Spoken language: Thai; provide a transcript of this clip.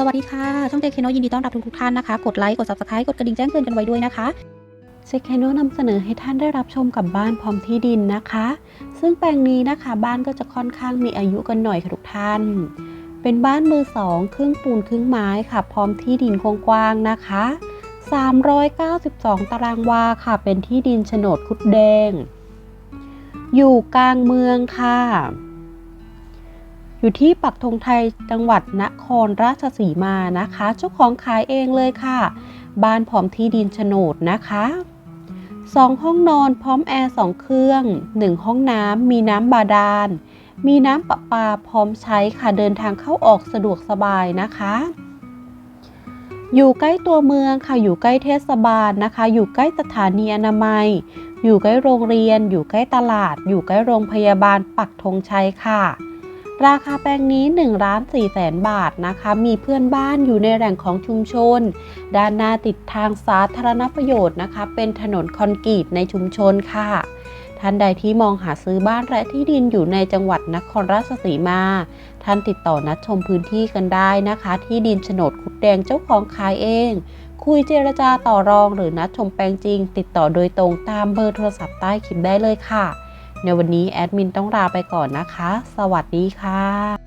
สวัสดีค่ะ ช่องเจคโนยินดีต้อนรับทุกๆท่านนะคะ กดไลค์ กด subscribe กดกระดิ่งแจ้งเตือนกันไว้ด้วยนะคะเซคโนนำเสนอให้ท่านได้รับชมกับบ้านพร้อมที่ดินนะคะ ซึ่งแปลงนี้นะคะ บ้านก็จะค่อนข้างมีอายุกันหน่อยค่ะทุกท่าน เป็นบ้านมือสองครึ่งปูนครึ่งไม้ค่ะ พร้อมที่ดินกว้างๆนะคะ 392 ตารางวาค่ะ เป็นที่ดินโฉนดคุดแดง อยู่กลางเมืองค่ะ อยู่ที่ปักธงไทยจังหวัดนครราชสีมานะคะ เจ้าของขายเองเลยค่ะ บ้านพร้อมที่ดินโฉนดนะคะสองห้องนอนพร้อมแอร์สองเครื่องหนึ่งห้องน้ำมีน้ำบาดาล มีน้ำประปาพร้อมใช้ค่ะเดินทางเข้าออกสะดวกสบายนะคะ อยู่ใกล้ตัวเมืองค่ะ อยู่ใกล้เทศบาลนะคะ อยู่ใกล้สถานีอนามัย อยู่ใกล้โรงเรียน อยู่ใกล้ตลาด อยู่ใกล้โรงพยาบาลปักธงชัยค่ะ ราคาแปลงนี้1ล้าน4แสนบาทนะคะ มีเพื่อนบ้านอยู่ในแหล่งของชุมชน ด้านหน้าติดทางสาธารณประโยชน์นะคะ เป็นถนนคอนกรีตในชุมชนค่ะ ท่านใดที่มองหาซื้อบ้านและที่ดินอยู่ในจังหวัดนครราชสีมา ท่านติดต่อนัดชมพื้นที่กันได้นะคะ ที่ดินโฉนดคุดแดงเจ้าของขายเอง คุยเจรจาต่อรองหรือนัดชมแปลงจริง ติดต่อโดยตรงตามเบอร์โทรศัพท์ใต้คลิปได้เลยค่ะ ในวันนี้แอดมินต้องลาไปก่อนนะคะ สวัสดีค่ะ